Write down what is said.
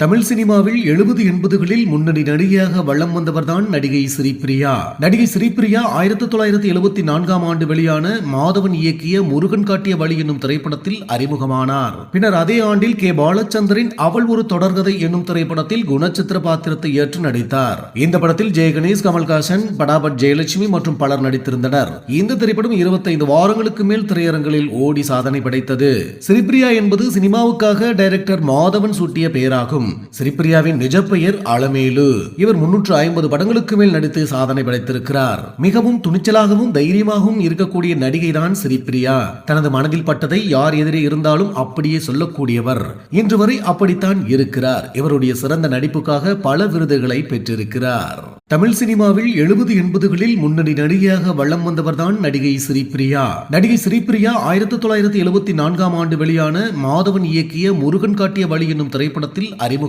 தமிழ் சினிமாவில் எழுபது எண்பதுகளில் முன்னணி நடிகையாக வள்ளம் வந்தவர்தான் நடிகை ஸ்ரீபிரியா நடிகை ஸ்ரீபிரியா ஆயிரத்தி தொள்ளாயிரத்தி எழுபத்தி நான்காம் ஆண்டு வெளியான மாதவன் இயக்கிய முருகன் காட்டிய வழி என்னும் திரைப்படத்தில் அறிமுகமானார். பின்னர் அதே ஆண்டில் கே. பாலச்சந்தரின் அவள் ஒரு தொடர்கதை என்னும் திரைப்படத்தில் குணச்சித்திர பாத்திரத்தை ஏற்று நடித்தார். இந்த படத்தில் ஜெய கணேஷ் கமல்ஹாசன் படாபட் ஜெயலட்சுமி மற்றும் பலர் நடித்திருந்தனர். இந்த திரைப்படம் இருபத்தைந்து வாரங்களுக்கு மேல் திரையரங்களில் ஓடி சாதனை படைத்தது. ஸ்ரீபிரியா என்பது சினிமாவுக்காக டைரக்டர் மாதவன் சூட்டிய பெயராகும் ஸ்ரீபிரியாவின் நிஜ பெயர் அலமேலு இவர் முன்னூற்று ஐம்பது படங்களுக்கு மேல் நடித்து சாதனை படைத்திருக்கிறார். மிகவும் துணிச்சலாகவும் தைரியமாகவும் இருக்கக்கூடிய நடிகைதான் ஸ்ரீபிரியா தனது மனதில் பட்டதை யார் எதிரே இருந்தாலும் அப்படியே சொல்லக்கூடியவர். இன்று வரை அப்படித்தான் இருக்கிறார். இவருடைய சிறந்த நடிப்புக்காக பல விருதுகளை பெற்றிருக்கிறார். தமிழ் சினிமாவில் எழுபது எண்பதுகளில் முன்னணி நடிகையாக வலம் வந்தவர்தான் நடிகை ஸ்ரீபிரியா நடிகை ஸ்ரீபிரியா ஆயிரத்தி தொள்ளாயிரத்தி எழுபத்தி நான்காம் ஆண்டு வெளியான மாதவன் இயக்கிய முருகன் காட்டிய வழி என்னும் திரைப்படத்தில் அறிமுகம்